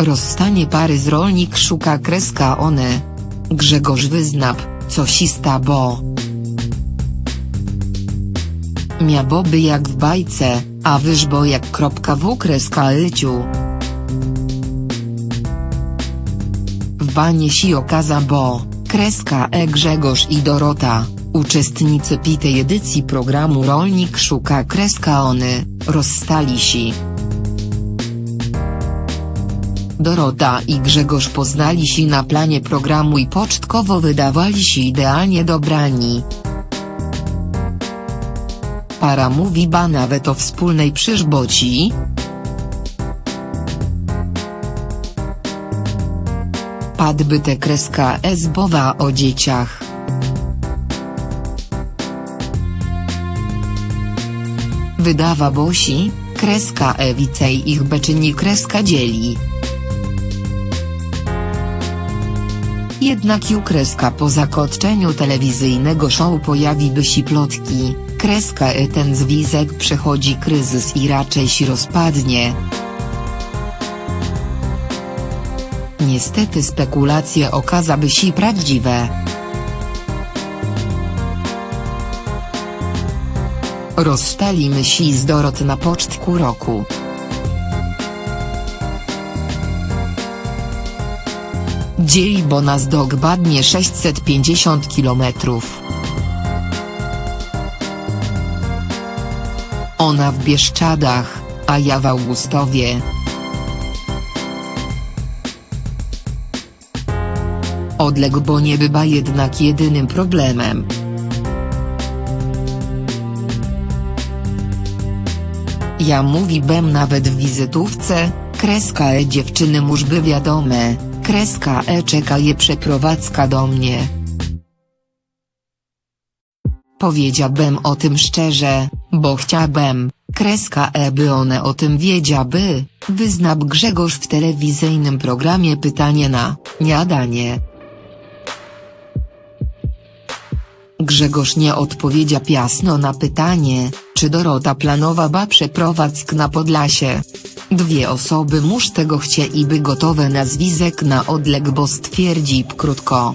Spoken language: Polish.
Rozstanie pary z rolnik szuka kreska one. Grzegorz Wyznap, cosista bo. Mia boby jak w bajce, a wyż bo jak kropka w kreska lyciu. W banie si okaza bo, kreska e Grzegorz i Dorota, uczestnicy pitej edycji programu Rolnik szuka kreska ony, rozstali si. Dorota i Grzegorz poznali się na planie programu i pocztkowo wydawali się idealnie dobrani. Para mówi ba nawet o wspólnej przyżboci. Padby te kreska esbowa o dzieciach. Wydawa bosi, kreska e wicej ich beczyni kreska dzieli. Jednak ju kreska po zakończeniu telewizyjnego show pojawiły się plotki, kreska e ten związek przechodzi kryzys i raczej się rozpadnie. Niestety spekulacje okazały się prawdziwe. Rozstali się z Dorot na pocztku roku. Dzieli bo nas dokładnie 650 kilometrów. Ona w Bieszczadach, a ja w Augustowie. Odległ bo nie bywa jednak jedynym problemem. Ja mówi bem nawet w wizytówce, kreska e dziewczyny muż by wiadome, kreska e czeka je przeprowadzka do mnie. Powiedziałbym o tym szczerze, bo chciałbym, kreska e by one o tym wiedziały, wyznał Grzegorz w telewizyjnym programie Pytanie na, Niadanie. Grzegorz nie odpowiedział jasno na pytanie, czy Dorota planowała przeprowadzk na Podlasie. Dwie osoby muż tego chcieliby gotowe na związek na odleg bo stwierdzi krótko,